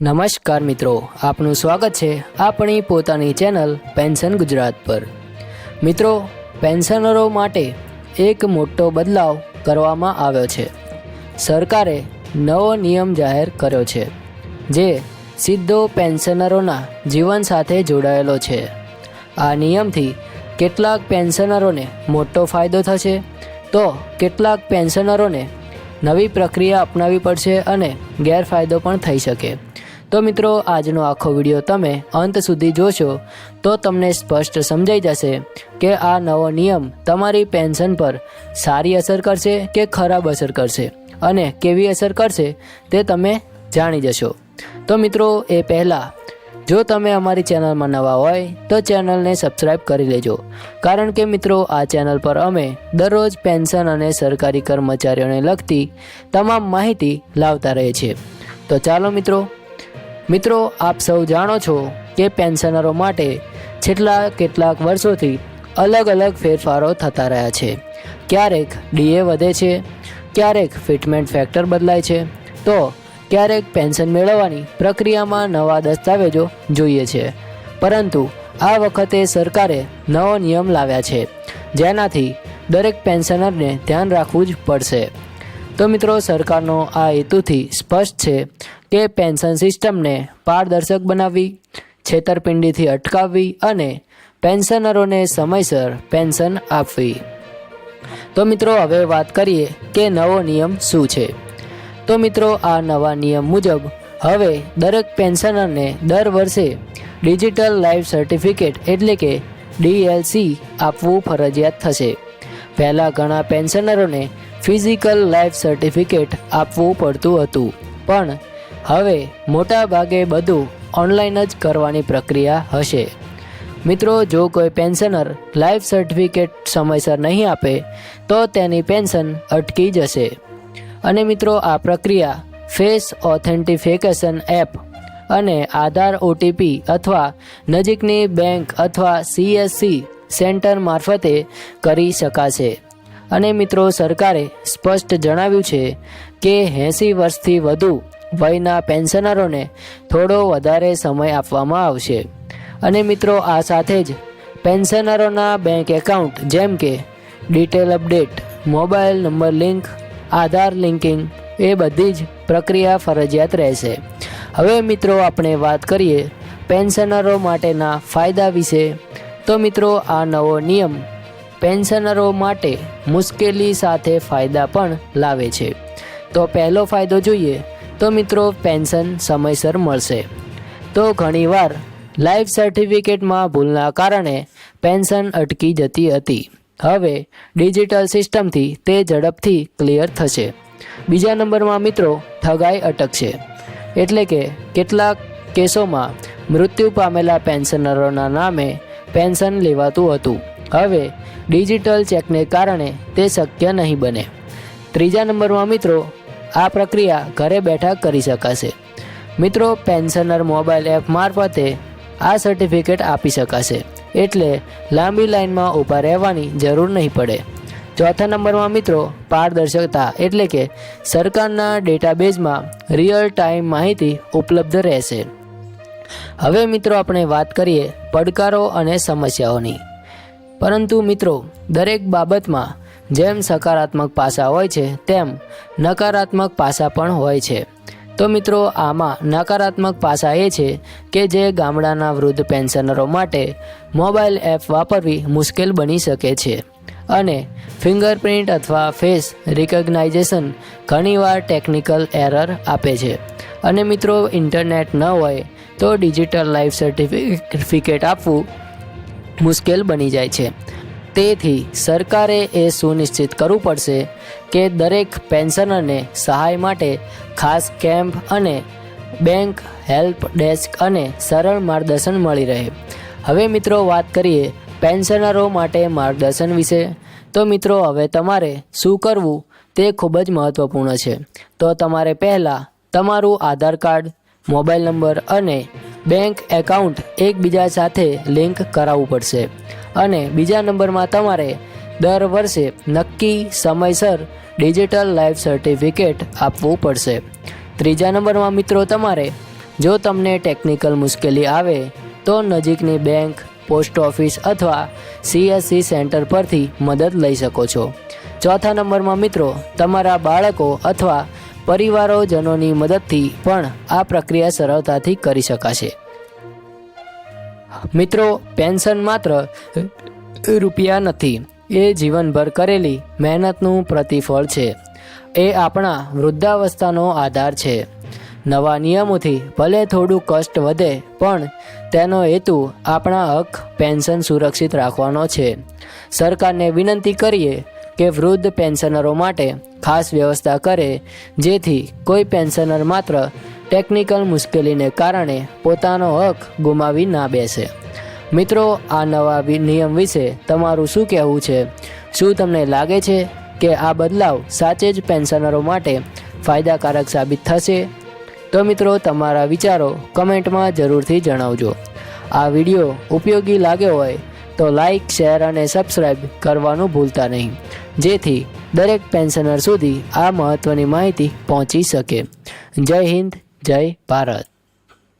નમસ્કાર મિત્રો, આપનું સ્વાગત છે આપણી પોતાની ચેનલ પેન્શન ગુજરાત પર. મિત્રો, પેન્શનરો માટે એક મોટો બદલાવ કરવામાં આવ્યો છે. સરકારે નવો નિયમ જાહેર કર્યો છે, જે સીધો પેન્શનરોના જીવન સાથે જોડાયેલો છે. આ નિયમથી કેટલાક પેન્શનરોને મોટો ફાયદો થશે, તો કેટલાક પેન્શનરોને નવી પ્રક્રિયા અપનાવવી પડશે અને ગેરફાયદો પણ થઈ શકે. તો મિત્રો, આજનો આખો વીડિયો તમે અંત સુધી જોશો તો તમને સ્પષ્ટ સમજાઈ જશે કે આ નવો નિયમ તમારી પેન્શન પર સારી અસર કરશે કે ખરાબ અસર કરશે અને કેવી અસર કરશે તે તમે જાણી જશો. તો મિત્રો, એ પહેલાં, જો તમે અમારી ચેનલમાં નવા હોય, તો ચેનલને સબસ્ક્રાઈબ કરી લેજો. કારણ કે મિત્રો, આ ચેનલ પર અમે દરરોજ પેન્શન અને સરકારી કર્મચારીઓને લગતી તમામ માહિતી લાવતા રહીએ છીએ. તો ચાલો મિત્રો મિત્રો, આપ સૌ જાણો છો કે પેન્શનરો માટે છેલ્લા કેટલાક વર્ષોથી અલગ અલગ ફેરફારો થતા રહ્યા છે. ક્યારેક ડીએ વધે છે, ક્યારેક ફિટમેન્ટ ફેક્ટર બદલાય છે, તો ક્યારેક પેન્શન મેળવવાની પ્રક્રિયામાં નવા દસ્તાવેજો જોઈએ છે. પરંતુ આ વખતે સરકારે નવો નિયમ લાવ્યા છે, જેનાથી દરેક પેન્શનરને ધ્યાન રાખવું જ પડશે. તો મિત્રો, સરકારનો આ હેતુથી સ્પષ્ટ છે કે પેન્શન સિસ્ટમને પારદર્શક બનાવવી છેતરપિંડીથી અટકાવવી અને પેન્શનરોને સમયસર પેન્શન આપવી. તો મિત્રો, હવે વાત કરીએ કે નવો નિયમ શું છે? તો મિત્રો, આ નવા નિયમ મુજબ હવે દરેક પેન્શનરને દર વર્ષે ડિજિટલ લાઈફ સર્ટિફિકેટ એટલે કે ડીએલસી આપવું ફરજિયાત થશે. પહેલાં ઘણા પેન્શનરોને ફિઝિકલ લાઈફ સર્ટિફિકેટ આપવું પડતું હતું, પણ હવે મોટા ભાગે બધું ઓનલાઈન જ કરવાની પ્રક્રિયા હશે. મિત્રો, જો કોઈ પેન્શનર લાઈફ સર્ટિફિકેટ સમયસર નહીં આપે, તો તેની પેન્શન અટકી જશે. અને મિત્રો, આ પ્રક્રિયા ફેસ ઓથેન્ટિફિકેશન એપ અને આધાર ઓટીપી અથવા નજીકની બેંક અથવા સીએસસી સેન્ટર મારફતે કરી શકાશે. અને મિત્રો, સરકારે સ્પષ્ટ જણાવ્યું છે કે એંસી વર્ષથી વધુ વયના પેન્શનરોને થોડો વધારે સમય આપવામાં આવશે. અને મિત્રો, આ સાથે જ પેન્શનરોના બેંક એકાઉન્ટ જેમ કે detail update, mobile number link, Aadhaar linking એ બધી જ પ્રક્રિયા ફરજિયાત રહેશે. હવે મિત્રો, આપણે વાત કરીએ પેન્શનરો માટેના ફાયદા વિશે. તો મિત્રો, આ નવો નિયમ પેન્શનરો માટે મુશ્કેલી સાથે ફાયદા પણ લાવે છે. તો પહેલો ફાયદો જોઈએ તો મિત્રો, પેન્શન સમયસર મળશે. તો ઘણીવાર લાઈફ સર્ટિફિકેટમાં ભૂલના કારણે પેન્શન અટકી જતી હતી. હવે ડિજિટલ સિસ્ટમથી તે ઝડપથી ક્લિયર થશે. બીજા નંબરમાં મિત્રો, ઠગાઈ અટકશે. એટલે કે કેટલાક કેસોમાં મૃત્યુ પામેલા પેન્શનરોના નામે પેન્શન લેવાતું હતું. હવે ડિજિટલ ચેકને કારણે તે શક્ય નહીં બને. ત્રીજા નંબરમાં મિત્રો આ પ્રક્રિયા ઘરે બેઠા કરી શકાશે. મિત્રો, પેન્શનર મોબાઈલ એપ મારફતે આ સર્ટિફિકેટ આપી શકાશે. એટલે લાંબી લાઇનમાં ઊભા રહેવાની જરૂર નહીં પડે. ચોથા નંબરમાં મિત્રો, પારદર્શકતા એટલે કે સરકારના ડેટાબેઝમાં રિયલ ટાઈમ માહિતી ઉપલબ્ધ રહેશે. હવે મિત્રો, આપણે વાત કરીએ પડકારો અને સમસ્યાઓની. પરંતુ મિત્રો, દરેક બાબતમાં જેમ સકારાત્મક પાસા હોય છે, તેમ નકારાત્મક પાસા પણ હોય છે. તો મિત્રો, આમાં નકારાત્મક પાસા એ છે કે જે ગામડાના વૃદ્ધ પેન્શનરો માટે મોબાઈલ એપ વાપરવી મુશ્કેલ બની શકે છે. અને ફિંગરપ્રિન્ટ અથવા ફેસ રિકગ્નાઇઝેશન ઘણીવાર ટેકનિકલ એરર આપે છે. અને મિત્રો, ઇન્ટરનેટ ન હોય તો ડિજિટલ લાઈફ સર્ટિફિકેટ આપવું મુશ્કેલ બની જાય છે. તેથી સરકારે એ સુનિશ્ચિત કરવું પડશે કે દરેક પેન્શનરને સહાય માટે ખાસ કેમ્પ અને બેંક હેલ્પ ડેસ્ક અને સરળ માર્ગદર્શન મળી રહે. હવે મિત્રો વાત કરીએ પેન્શનરો માટે માર્ગદર્શન વિશે. તો મિત્રો, હવે તમારે શું કરવું તે ખૂબ જ મહત્ત્વપૂર્ણ છે. તો તમારે પહેલાં તમારું આધાર કાર્ડ, મોબાઈલ નંબર અને બેંક એકાઉન્ટ એકબીજા સાથે લિંક કરાવવું પડશે. અને બીજા નંબરમાં તમારે દર વર્ષે નક્કી સમયસર ડિજિટલ લાઈફ સર્ટિફિકેટ આપવું પડશે. ત્રીજા નંબરમાં મિત્રો તમારે જો તમને ટેકનિકલ મુશ્કેલી આવે, તો નજીકની બેંક, પોસ્ટ ઓફિસ અથવા સીએસસી સેન્ટર પરથી મદદ લઈ શકો છો. ચોથા નંબરમાં મિત્રો તમારા બાળકો અથવા પરિવારોજનોની મદદથી પણ આ પ્રક્રિયા સરળતાથી કરી શકાશે. મિત્રો, પેન્શન માત્ર રૂપિયા નથી, એ જીવનભર કરેલી મહેનતનું પ્રતિફળ છે. એ આપણા વૃદ્ધાવસ્થાનો આધાર છે. નવા નિયમોથી ભલે થોડું કષ્ટ વધે, પણ તેનો હેતુ આપણા હક પેન્શન સુરક્ષિત રાખવાનો છે. સરકારને વિનંતી કરીએ કે વૃદ્ધ પેન્શનરો માટે ખાસ વ્યવસ્થા કરે, જેથી કોઈ પેન્શનર માત્ર ટેકનિકલ મુશ્કેલીને કારણે પોતાનો હક ગુમાવી ના બેસે. મિત્રો, આ નવા નિયમ વિશે તમારું શું કહેવું છે? શું તમને લાગે છે કે આ બદલાવ સાચે જ પેન્શનરો માટે ફાયદાકારક સાબિત થશે? તો મિત્રો, તમારા વિચારો કમેન્ટમાં જરૂરથી જણાવજો. આ વીડિયો ઉપયોગી લાગ્યો હોય તો લાઈક, શેર અને સબસ્ક્રાઈબ કરવાનું ભૂલતા નહીં. જેથી દરેક પેન્શનર સુધી આ મહત્ત્વની માહિતી પહોંચી શકે. જય હિન્દ જય ભારત.